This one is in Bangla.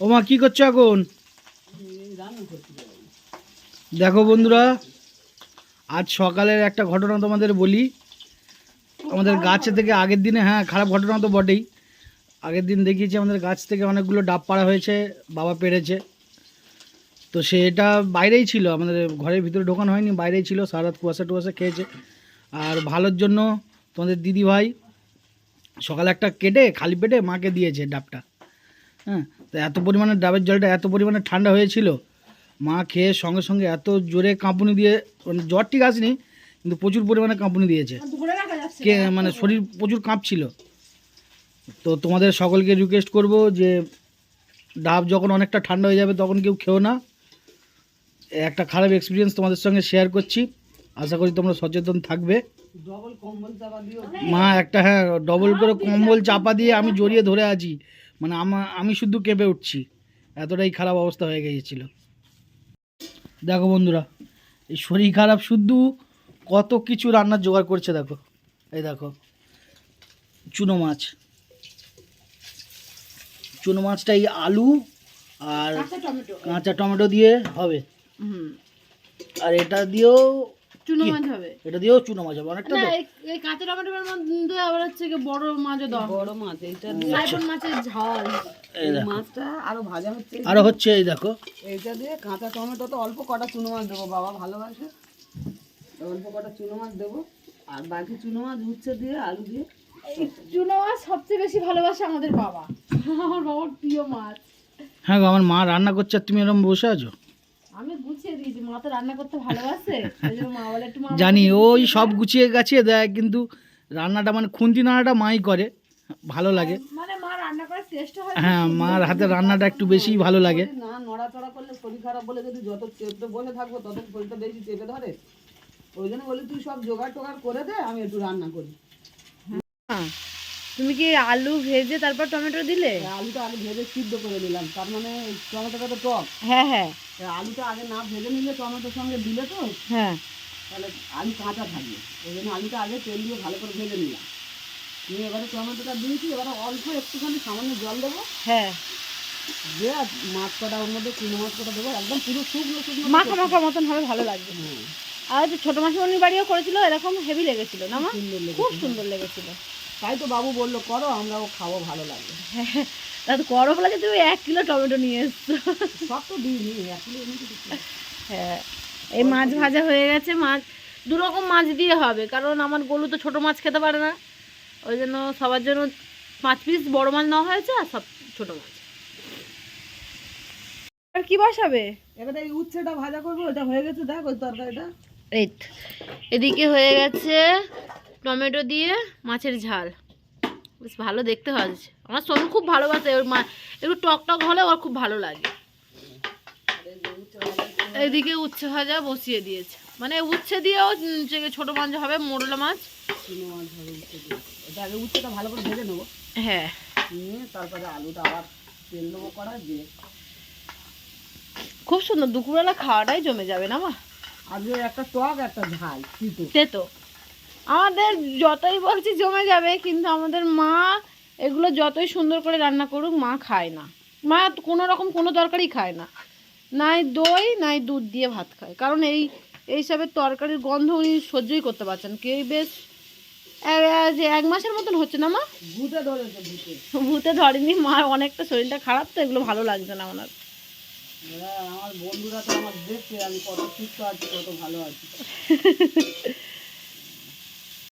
ও মা কি করছ এখন? দেখো বন্ধুরা, আজ সকালের একটা ঘটনা তোমাদের বলি। আমাদের গাছ থেকে আগের দিনে হ্যাঁ খারাপ ঘটনা তো বটেই। আগের দিন দেখিয়েছি, আমাদের গাছ থেকে অনেকগুলো ডাব পাড়া হয়েছে, বাবা পেরেছে তো সেটা বাইরেই ছিল, আমাদের ঘরের ভিতরে ঢোকানো হয়নি, বাইরেই ছিল, সারা রাত কুয়াশা টুয়াশা খেয়েছে। আর ভালোর জন্য তোমাদের দিদি ভাই সকালে একটা কেটে, খালি পেটে মাকে দিয়েছে ডাবটা হ্যাঁ। তো এত পরিমাণে ডাবের জলটা এত পরিমাণে ঠান্ডা হয়েছিল মা খেয়ে সঙ্গে সঙ্গে এত জোরে কাঁপুনি দিয়ে মানে জ্বর ঠিক আসেনি কিন্তু প্রচুর পরিমাণে কাঁপুনি দিয়েছে। কে মানে শরীর প্রচুর কাঁপছিল। তো তোমাদের সকলকে রিকোয়েস্ট করব যে ডাব যখন অনেকটা ঠান্ডা হয়ে যাবে তখন কেউ খেও না। একটা খারাপ এক্সপিরিয়েন্স তোমাদের সঙ্গে শেয়ার করছি। আশা করি তোমরা সচেতন থাকবে। মা একটা হ্যাঁ ডবল করে কম্বল চাপা দিয়ে আমি জড়িয়ে ধরে আছি। মানে আমা আমি শুধু কেঁপে উঠছি। এতটাই খারাপ অবস্থা হয়ে গিয়েছিল। দেখো বন্ধুরা এই শরীর খারাপ শুধু কত কিছু রান্নার জোগাড় করছে দেখো। এই দেখো চুনো মাছ। চুনো মাছটা এই আলু আর কাঁচা টমেটো। দিয়ে হবে। আর এটা দিয়েও চুনো মাছ হবে। এটা দিয়েও চুনো মাছ হবে অনেকটা তো। এই- কাঁচা টমেটোর মধ্যে আবার হচ্ছে কি বড় মাছও দাও বড় মাছ এইটা সাইফন মাছের ঝাল। এই মাছটা আরও ভাজা হচ্ছে। আরও হচ্ছে এই দেখো। এইটা দিয়ে কাঁচা টমেটো তো অল্প কটা চুনো মাছ দেবো বাবা ভালোবাসে। অল্প কটা চুনো মাছ দেবো আর বাকি চুনো মাছ উচ্ছে দিয়ে আলু দিয়ে। এই চুনো মাছ সবচেয়ে বেশি ভালোবাসে আমাদের বাবা। আমার বাবার প্রিয় মাছ। হ্যাঁ গো আমার মা রান্না করছে আর তুমি এরকম বসে আছো? মা তো রান্না করতে ভালোবাসে মা বলে একটু জানি ওই সব গুছিয়ে গাছিয়ে দেয় কিন্তু রান্নাটা মানে খুন্তি নাড়াটা মাই করে ভালো লাগে। মানে মা রান্না হয় হ্যাঁ মার হাতে রান্নাটা একটু বেশিই ভালো লাগে। না নড়াচড়া করলে শরীর খারাপ বলে যদি যত চেপে বসে থাকব তত শরীরটা বেশি চেপে ধরে। ওই জন্য বলি তুই সব জোগাড় টোগাড় করে দে আমি একটু রান্না করি। হ্যাঁ। তুমি কি আলু ভেজে তারপর টমেটো দিলে? আলুটা আগে ভেজে সিদ্ধ করে দিলাম তার মানে টমেটোটা তো টক। হ্যাঁ হ্যাঁ। আলুটা আগে না ভেজে নিলে টমেটোর সঙ্গে দিলে তো হ্যাঁ। তাহলে আলু কাঁচা থাকবে। ওই জন্য আলুটা আগে তেল দিয়ে ভালো করে ভেজে নিলাম। নিয়ে এবারে টমেটোটা দিয়েছি এবারে অল্প একটুখানি সামান্য জল দেবো। হ্যাঁ। দিয়ে মাছ কটা ওর মধ্যে চুনো মাছ কটা দেবো একদম পুরো শুকনো শুকনো। মাখা মাখা মতন হবে ভালো লাগবে। হ্যাঁ। আর ছোট মাসিমণির বাড়িও করেছিল এরকম হেভি লেগেছিল না মা? খুব সুন্দর লেগেছিল। তাই তো বাবু বলল করো আমরাও খাব ভালো লাগবে। তা তো করো বলে তুমি এক কিলো টমেটো নিয়ে এসছো। সব তো দিইনি এক কিলো হ্যাঁ এই মাছ ভাজা হয়ে গেছে মাছ দু রকম মাছ দিয়ে হবে কারণ আমার গলু তো ছোট মাছ খেতে পারে না। ওই জন্য সবার জন্য পাঁচ পিস বড় মাছ নেওয়া হয়েছে আর সব ছোট মাছ। আর কি বসাবে? এবারে এই উচ্ছেটা ভাজা করব এটা হয়ে গেছে দেখ ওই তরকারিটা। এই এদিকে হয়ে গেছে টমেটো দিয়ে মাছের ঝাল। বেশ ভালো দেখতে হচ্ছে আমার সোনু খুব ভালোবাসে ওর মা একটু টক টক হলে ওর খুব ভালো লাগে। এদিকে উচ্ছে ভাজা বসিয়ে দিয়েছে। মানে উচ্ছে দিয়েও ছোট মাছ হবে মোরলা মাছ। আগে উচ্ছেটা ভালো করে ভেজে নেব। হ্যাঁ। নিয়ে তারপরে আলুটা আবার তেল করা দিয়ে। খুব সুন্দর দুপুরবেলা খাওয়াটাই জমে যাবে না মা? আজকে একটা টক একটা ঝাল তিতো। সে তো আমাদের যতই বলছি জমে যাবে কিন্তু আমাদের মা এগুলো যতই সুন্দর করে রান্না করুক মা খায় না। মা কোনো রকম কোনো তরকারি খায় না। নাই দই নাই দুধ দিয়ে ভাত খায়। কারণ এই এইসবের তরকারির গন্ধ উনি সহ্যই করতে পারছেন কেউ বেশ যে এক মাসের মতন হচ্ছে না মা? ভুটে ধরেছে ভূতে। ধরেনি মা অনেকটা শরীরটা খারাপ তো এগুলো ভালো লাগছে না ওনার হ্যাঁ আমার বন্ধুরা তো আমার দেখছে আমি কত সুস্থ আছি কত ভালো আছি।